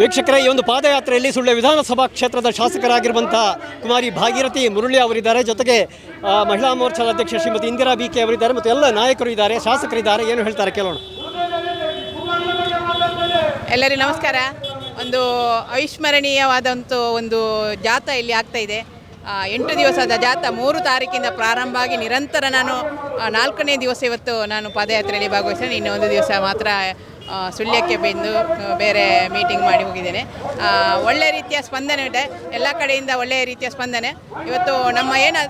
ವೀಕ್ಷಕರೇ, ಈ ಒಂದು ಪಾದಯಾತ್ರೆಯಲ್ಲಿ ಸುಳ್ಯ ವಿಧಾನಸಭಾ ಕ್ಷೇತ್ರದ ಶಾಸಕರಾಗಿರುವಂತಹ ಕುಮಾರಿ ಭಾಗೀರಥಿ ಮುರುಳಿ ಅವರಿದ್ದಾರೆ. ಜೊತೆಗೆ ಮಹಿಳಾ ಮೋರ್ಚಾದ ಅಧ್ಯಕ್ಷ ಶ್ರೀಮತಿ ಇಂದಿರಾ ಬಿ ಕೆ ಅವರಿದ್ದಾರೆ ಮತ್ತು ಎಲ್ಲ ನಾಯಕರು ಇದ್ದಾರೆ, ಶಾಸಕರಿದ್ದಾರೆ. ಏನು ಹೇಳ್ತಾರೆ ಕೇಳೋಣ. ಎಲ್ಲರಿಗೂ ನಮಸ್ಕಾರ. ಒಂದು ಅವಿಸ್ಮರಣೀಯವಾದಂಥ ಒಂದು ಜಾಥಾ ಇಲ್ಲಿ ಆಗ್ತಾ ಇದೆ. ಎಂಟು ದಿವಸದ ಜಾಥಾ ಮೂರು ತಾರೀಕಿಂದ ಪ್ರಾರಂಭ ಆಗಿ ನಿರಂತರ ನಾನು ನಾಲ್ಕನೇ ದಿವಸ ಇವತ್ತು ನಾನು ಪಾದಯಾತ್ರೆಯಲ್ಲಿ ಭಾಗವಹಿಸ್ತೇನೆ ಇನ್ನೊಂದು ದಿವಸ ಮಾತ್ರ ಸುಳ್ಯಕ್ಕೆ ಬಂದು ಬೇರೆ ಮೀಟಿಂಗ್ ಮಾಡಿ ಹೋಗಿದ್ದೇನೆ ಒಳ್ಳೆ ರೀತಿಯ ಸ್ಪಂದನೆ ಇದೆ. ಎಲ್ಲ ಕಡೆಯಿಂದ ಒಳ್ಳೆಯ ರೀತಿಯ ಸ್ಪಂದನೆ. ಇವತ್ತು ನಮ್ಮ ಏನು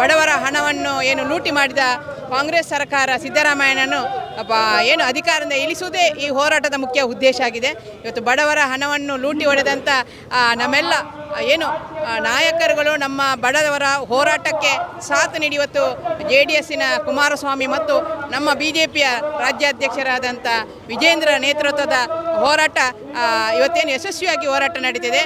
ಬಡವರ ಹಣವನ್ನು ಏನು ಲೂಟಿ ಮಾಡಿದ ಕಾಂಗ್ರೆಸ್ ಸರ್ಕಾರ ಸಿದ್ದರಾಮಯ್ಯನನ್ನು ಏನು ಅಧಿಕಾರದಿಂದ ಇಳಿಸುವುದೇ ಈ ಹೋರಾಟದ ಮುಖ್ಯ ಉದ್ದೇಶ ಆಗಿದೆ. ಇವತ್ತು ಬಡವರ ಹಣವನ್ನು ಲೂಟಿ ಹೊಡೆದಂಥ ನಮ್ಮೆಲ್ಲ ಏನು ನಾಯಕರುಗಳು ನಮ್ಮ ಬಡವರ ಹೋರಾಟಕ್ಕೆ ಸಾಥ್ ನೀಡಿವತ್ತು ಜೆ ಡಿ ಎಸ್ಸಿನ ಕುಮಾರಸ್ವಾಮಿ ಮತ್ತು ನಮ್ಮ ಬಿ ಜೆ ಪಿಯ ರಾಜ್ಯಾಧ್ಯಕ್ಷರಾದಂಥ ವಿಜೇಂದ್ರ ನೇತೃತ್ವದ ಹೋರಾಟ ಇವತ್ತೇನು ಯಶಸ್ವಿಯಾಗಿ ಹೋರಾಟ ನಡೀತಿದೆ.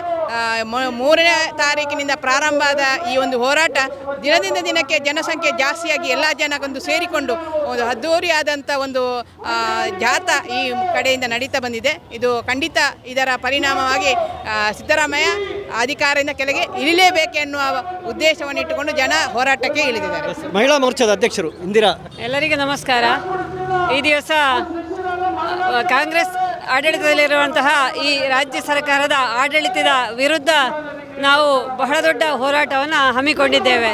ಮೂರನೇ ತಾರೀಕಿನಿಂದ ಪ್ರಾರಂಭ ಆದ ಈ ಒಂದು ಹೋರಾಟ ದಿನದಿಂದ ದಿನಕ್ಕೆ ಜನಸಂಖ್ಯೆ ಜಾಸ್ತಿಯಾಗಿ ಎಲ್ಲ ಜನಕ್ಕೊಂದು ಸೇರಿಕೊಂಡು ಒಂದು ಅದ್ದೂರಿಯಾದಂಥ ಒಂದು ಜಾತ ಈ ಕಡೆಯಿಂದ ನಡೀತಾ ಬಂದಿದೆ. ಇದು ಖಂಡಿತ ಇದರ ಪರಿಣಾಮವಾಗಿ ಸಿದ್ದರಾಮಯ್ಯ ಅಧಿಕಾರದಿಂದ ಕೆಳಗೆ ಇಳಿಲೇಬೇಕೆನ್ನುವ ಉದ್ದೇಶವನ್ನು ಇಟ್ಟುಕೊಂಡು ಜನ ಹೋರಾಟಕ್ಕೆ ಇಳಿದಿದ್ದಾರೆ. ಮಹಿಳಾ ಮೋರ್ಚಾದ ಅಧ್ಯಕ್ಷರು ಇಂದಿರಾ. ಎಲ್ಲರಿಗೂ ನಮಸ್ಕಾರ. ಈ ದಿವಸ ಕಾಂಗ್ರೆಸ್ ಆಡಳಿತದಲ್ಲಿರುವಂತಹ ಈ ರಾಜ್ಯ ಸರ್ಕಾರದ ಆಡಳಿತದ ವಿರುದ್ಧ ನಾವು ಬಹಳ ದೊಡ್ಡ ಹೋರಾಟವನ್ನು ಹಮ್ಮಿಕೊಂಡಿದ್ದೇವೆ.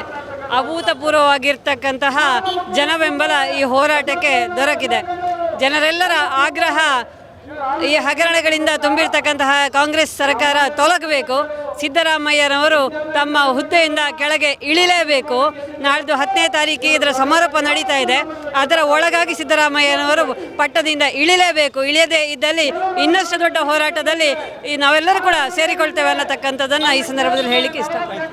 ಅಭೂತಪೂರ್ವವಾಗಿರ್ತಕ್ಕಂತಹ ಜನಬೆಂಬಲ ಈ ಹೋರಾಟಕ್ಕೆ ದೊರಕಿದೆ. ಜನರೆಲ್ಲರ ಆಗ್ರಹ ಈ ಹಗರಣಗಳಿಂದ ತುಂಬಿರ್ತಕ್ಕಂತಹ ಕಾಂಗ್ರೆಸ್ ಸರ್ಕಾರ ತೊಲಗಬೇಕು. ಸಿದ್ದರಾಮಯ್ಯನವರು ತಮ್ಮ ಹುದ್ದೆಯಿಂದ ಕೆಳಗೆ ಇಳಿಲೇಬೇಕು. ನಾಳ್ದು ಹತ್ತನೇ ತಾರೀಕಿಗೆ ಇದರ ಸಮಾರೋಪ ನಡೀತಾ ಇದೆ. ಅದರ ಒಳಗಾಗಿ ಸಿದ್ದರಾಮಯ್ಯನವರು ಪಟ್ಟದಿಂದ ಇಳಿಲೇಬೇಕು. ಇಳಿಯದೇ ಇದ್ದಲ್ಲಿ ಇನ್ನಷ್ಟು ದೊಡ್ಡ ಹೋರಾಟದಲ್ಲಿ ನಾವೆಲ್ಲರೂ ಕೂಡ ಸೇರಿಕೊಳ್ತೇವೆ ಅನ್ನತಕ್ಕಂಥದ್ದನ್ನು ಈ ಸಂದರ್ಭದಲ್ಲಿ ಹೇಳಲಿಕ್ಕೆ ಇಷ್ಟಪಡ್ತೀನಿ.